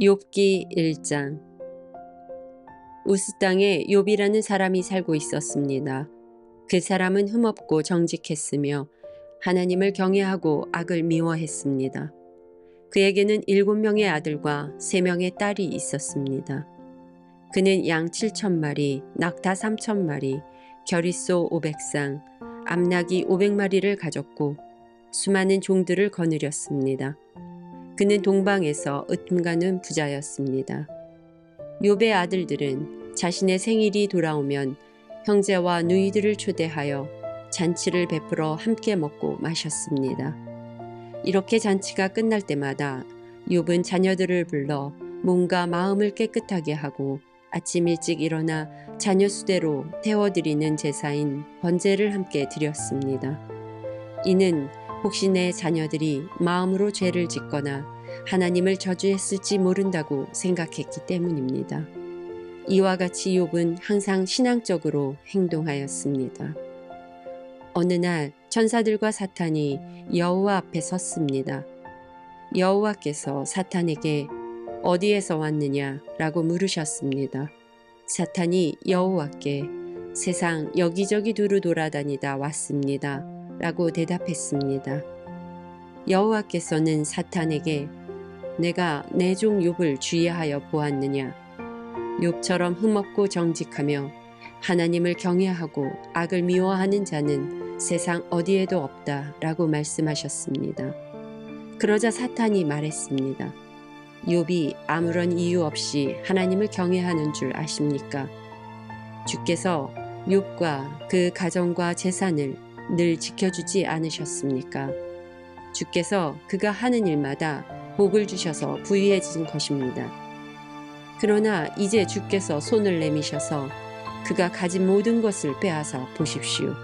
욥기 1장 우스 땅에 욥이라는 사람이 살고 있었습니다. 그 사람은 흠없고 정직했으며 하나님을 경외하고 악을 미워했습니다. 그에게는 일곱 명의 아들과 세 명의 딸이 있었습니다. 그는 양 7천 마리, 낙타 3천 마리, 겨리소 500상, 암낙이 500마리를 가졌고 수많은 종들을 거느렸습니다. 그는 동방에서 으뜸가는 부자였습니다. 욥의 아들들은 자신의 생일이 돌아오면 형제와 누이들을 초대하여 잔치를 베풀어 함께 먹고 마셨습니다. 이렇게 잔치가 끝날 때마다 욥은 자녀들을 불러 몸과 마음을 깨끗하게 하고 아침 일찍 일어나 자녀 수대로 태워드리는 제사인 번제를 함께 드렸습니다. 이는 혹시 내 자녀들이 마음으로 죄를 짓거나 하나님을 저주했을지 모른다고 생각했기 때문입니다. 이와 같이 욥은 항상 신앙적으로 행동하였습니다. 어느 날 천사들과 사탄이 여호와 앞에 섰습니다. 여호와께서 사탄에게 어디에서 왔느냐라고 물으셨습니다. 사탄이 여호와께 세상 여기저기 두루 돌아다니다 왔습니다. 라고 대답했습니다. 여호와께서는 사탄에게 내가 내 종 욥을 주의하여 보았느냐 욥처럼 흠없고 정직하며 하나님을 경외하고 악을 미워하는 자는 세상 어디에도 없다라고 말씀하셨습니다. 그러자 사탄이 말했습니다. 욥이 아무런 이유 없이 하나님을 경외하는 줄 아십니까? 주께서 욥과 그 가정과 재산을 늘 지켜주지 않으셨습니까? 주께서 그가 하는 일마다 복을 주셔서 부유해진 것입니다. 그러나 이제 주께서 손을 내미셔서 그가 가진 모든 것을 빼앗아 보십시오.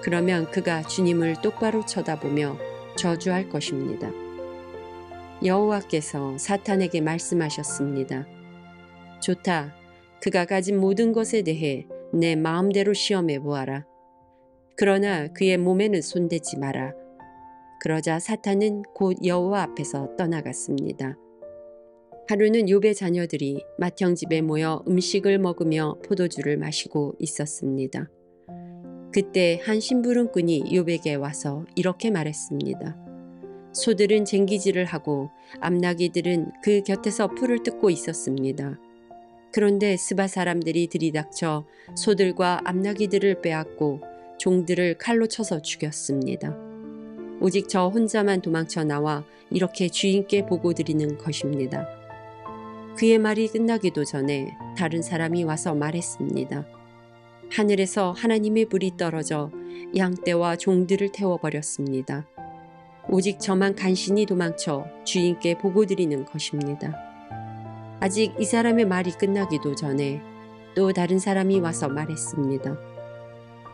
그러면 그가 주님을 똑바로 쳐다보며 저주할 것입니다. 여호와께서 사탄에게 말씀하셨습니다. 좋다. 그가 가진 모든 것에 대해 내 마음대로 시험해 보아라. 그러나 그의 몸에는 손대지 마라. 그러자 사탄은 곧 여호와 앞에서 떠나갔습니다. 하루는 욥의 자녀들이 맏형 집에 모여 음식을 먹으며 포도주를 마시고 있었습니다. 그때 한 심부름꾼이 욥에게 와서 이렇게 말했습니다. 소들은 쟁기질을 하고 암나기들은 그 곁에서 풀을 뜯고 있었습니다. 그런데 스바 사람들이 들이닥쳐 소들과 암나기들을 빼앗고 종들을 칼로 쳐서 죽였습니다. 오직 저 혼자만 도망쳐 나와 이렇게 주인께 보고 드리는 것입니다. 그의 말이 끝나기도 전에 다른 사람이 와서 말했습니다. 하늘에서 하나님의 불이 떨어져 양떼와 종들을 태워버렸습니다. 오직 저만 간신히 도망쳐 주인께 보고 드리는 것입니다. 아직 이 사람의 말이 끝나기도 전에 또 다른 사람이 와서 말했습니다.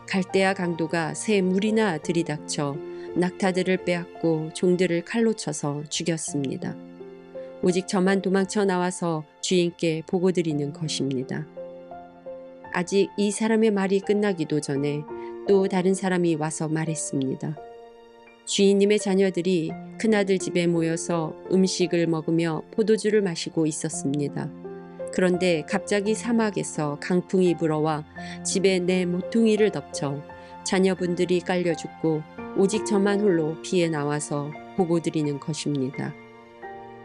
갈대아 강도가 새 물이나 들이닥쳐 낙타들을 빼앗고 종들을 칼로 쳐서 죽였습니다. 오직 저만 도망쳐 나와서 주인께 보고 드리는 것입니다. 아직 이 사람의 말이 끝나기도 전에 또 다른 사람이 와서 말했습니다. 주인님의 자녀들이 큰아들 집에 모여서 음식을 먹으며 포도주를 마시고 있었습니다. 그런데 갑자기 사막에서 강풍이 불어와 집에 내 모퉁이를 덮쳐 자녀분들이 깔려 죽고 오직 저만 홀로 피해 나와서 보고 드리는 것입니다.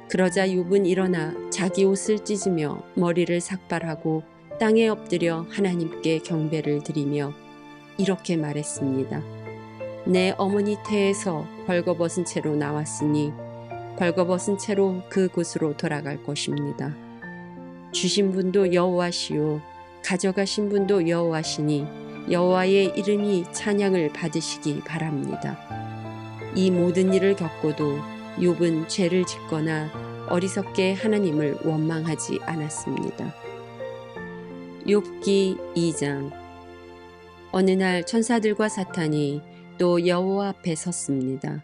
그러자 욥은 일어나 자기 옷을 찢으며 머리를 삭발하고 땅에 엎드려 하나님께 경배를 드리며 이렇게 말했습니다. 내 어머니 태에서 벌거벗은 채로 나왔으니 벌거벗은 채로 그곳으로 돌아갈 것입니다. 주신 분도 여호와시요 가져가신 분도 여호와시니 여호와의 이름이 찬양을 받으시기 바랍니다. 이 모든 일을 겪고도 욥은 죄를 짓거나 어리석게 하나님을 원망하지 않았습니다. 욥기 2장 어느 날 천사들과 사탄이 또 여호와 앞에 섰습니다.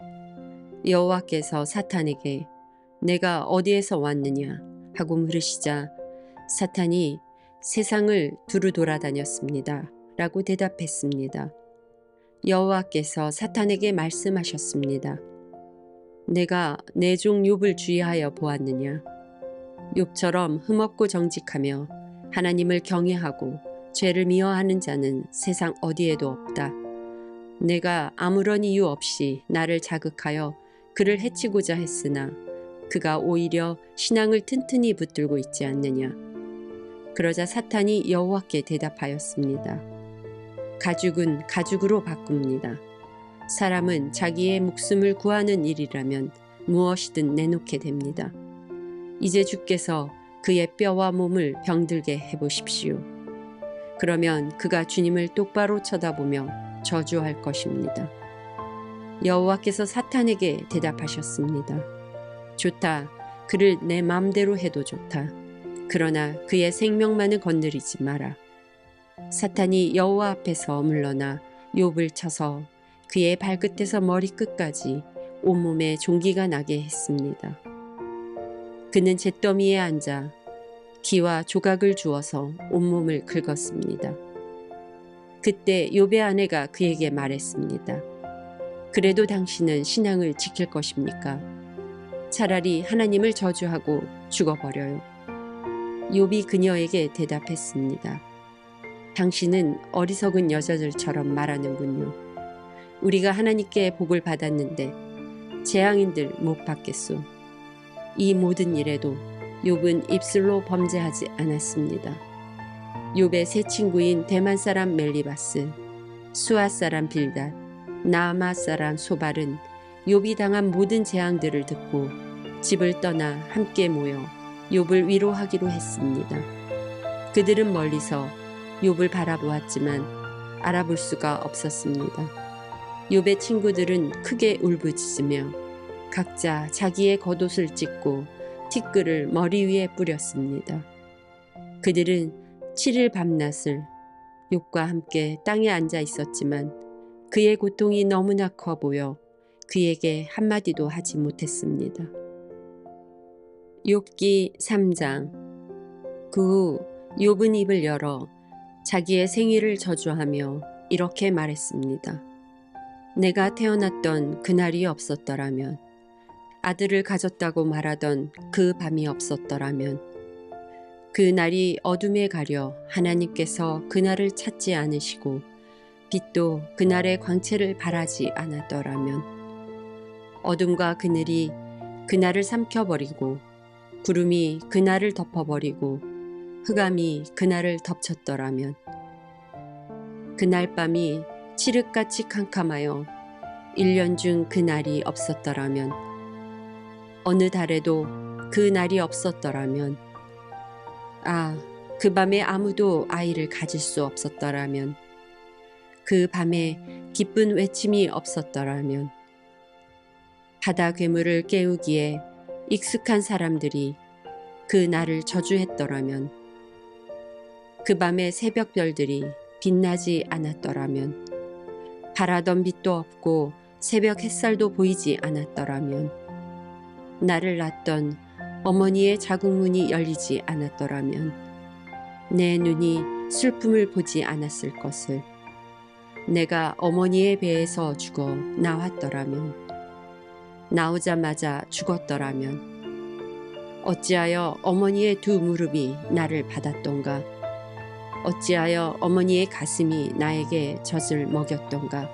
여호와께서 사탄에게 내가 어디에서 왔느냐 하고 물으시자 사탄이 세상을 두루 돌아다녔습니다. 라고 대답했습니다. 여호와께서 사탄에게 말씀하셨습니다. 내가 내 종 욥을 주의하여 보았느냐? 욥처럼 흠없고 정직하며 하나님을 경외하고 죄를 미워하는 자는 세상 어디에도 없다. 내가 아무런 이유 없이 나를 자극하여 그를 해치고자 했으나 그가 오히려 신앙을 튼튼히 붙들고 있지 않느냐. 그러자 사탄이 여호와께 대답하였습니다. 가죽은 가죽으로 바꿉니다. 사람은 자기의 목숨을 구하는 일이라면 무엇이든 내놓게 됩니다. 이제 주께서 그의 뼈와 몸을 병들게 해보십시오. 그러면 그가 주님을 똑바로 쳐다보며 저주할 것입니다. 여호와께서 사탄에게 대답하셨습니다. 좋다. 그를 내 마음대로 해도 좋다. 그러나 그의 생명만은 건드리지 마라. 사탄이 여호와 앞에서 물러나 욥을 쳐서 그의 발끝에서 머리끝까지 온몸에 종기가 나게 했습니다. 그는 잿더미에 앉아 기와 조각을 주어서 온몸을 긁었습니다. 그때 욥의 아내가 그에게 말했습니다. 그래도 당신은 신앙을 지킬 것입니까? 차라리 하나님을 저주하고 죽어버려요. 욥이 그녀에게 대답했습니다. 당신은 어리석은 여자들처럼 말하는군요. 우리가 하나님께 복을 받았는데 재앙인들 못 받겠소. 이 모든 일에도 욥은 입술로 범죄하지 않았습니다. 욥의 세 친구인 대만 사람 멜리바스, 수아 사람 빌닷, 나아마 사람 소발은 욥이 당한 모든 재앙들을 듣고 집을 떠나 함께 모여 욥을 위로하기로 했습니다. 그들은 멀리서 욥을 바라보았지만 알아볼 수가 없었습니다. 욥의 친구들은 크게 울부짖으며 각자 자기의 겉옷을 찢고 티끌을 머리 위에 뿌렸습니다. 그들은 7일 밤낮을 욥과 함께 땅에 앉아 있었지만 그의 고통이 너무나 커 보여 그에게 한마디도 하지 못했습니다. 욥기 3장 그 후 욥은 입을 열어 자기의 생일을 저주하며 이렇게 말했습니다. 내가 태어났던 그날이 없었더라면 아들을 가졌다고 말하던 그 밤이 없었더라면 그 날이 어둠에 가려 하나님께서 그날을 찾지 않으시고 빛도 그날의 광채를 바라지 않았더라면 어둠과 그늘이 그날을 삼켜버리고 구름이 그날을 덮어버리고 흑암이 그날을 덮쳤더라면 그날 밤이 칠흑같이 캄캄하여 1년 중 그날이 없었더라면 어느 달에도 그 날이 없었더라면 아, 그 밤에 아무도 아이를 가질 수 없었더라면 그 밤에 기쁜 외침이 없었더라면 바다 괴물을 깨우기에 익숙한 사람들이 그 날을 저주했더라면 그 밤에 새벽별들이 빛나지 않았더라면 바라던 빛도 없고 새벽 햇살도 보이지 않았더라면 나를 낳던 어머니의 자궁문이 열리지 않았더라면 내 눈이 슬픔을 보지 않았을 것을 내가 어머니의 배에서 죽어 나왔더라면 나오자마자 죽었더라면 어찌하여 어머니의 두 무릎이 나를 받았던가 어찌하여 어머니의 가슴이 나에게 젖을 먹였던가?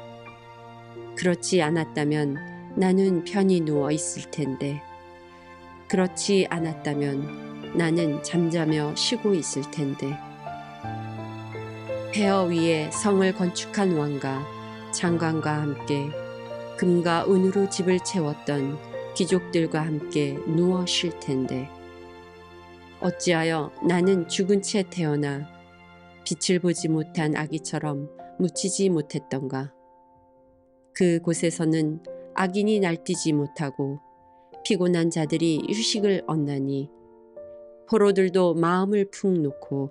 그렇지 않았다면 나는 편히 누워 있을 텐데. 그렇지 않았다면 나는 잠자며 쉬고 있을 텐데. 폐허 위에 성을 건축한 왕과 장관과 함께 금과 은으로 집을 채웠던 귀족들과 함께 누워 쉴 텐데. 어찌하여 나는 죽은 채 태어나 빛을 보지 못한 아기처럼 묻히지 못했던가 그 곳에서는 악인이 날뛰지 못하고 피곤한 자들이 휴식을 얻나니 포로들도 마음을 푹 놓고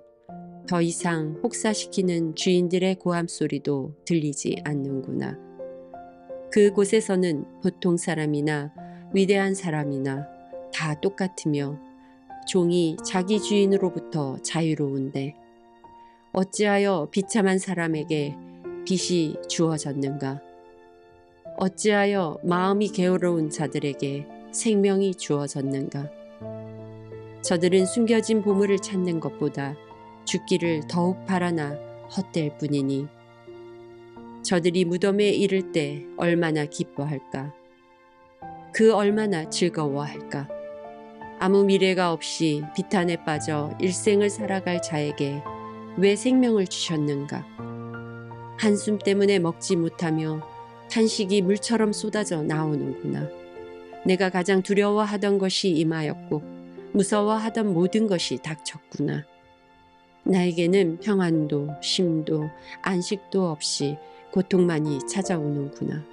더 이상 혹사시키는 주인들의 고함 소리도 들리지 않는구나. 그 곳에서는 보통 사람이나 위대한 사람이나 다 똑같으며 종이 자기 주인으로부터 자유로운데 어찌하여 비참한 사람에게 빛이 주어졌는가? 어찌하여 마음이 게으러운 자들에게 생명이 주어졌는가? 저들은 숨겨진 보물을 찾는 것보다 죽기를 더욱 바라나 헛될 뿐이니 저들이 무덤에 이를 때 얼마나 기뻐할까? 그 얼마나 즐거워할까? 아무 미래가 없이 비탄에 빠져 일생을 살아갈 자에게 왜 생명을 주셨는가? 한숨 때문에 먹지 못하며 탄식이 물처럼 쏟아져 나오는구나. 내가 가장 두려워하던 것이 임하였고 무서워하던 모든 것이 닥쳤구나. 나에게는 평안도, 쉼도, 안식도 없이 고통만이 찾아오는구나.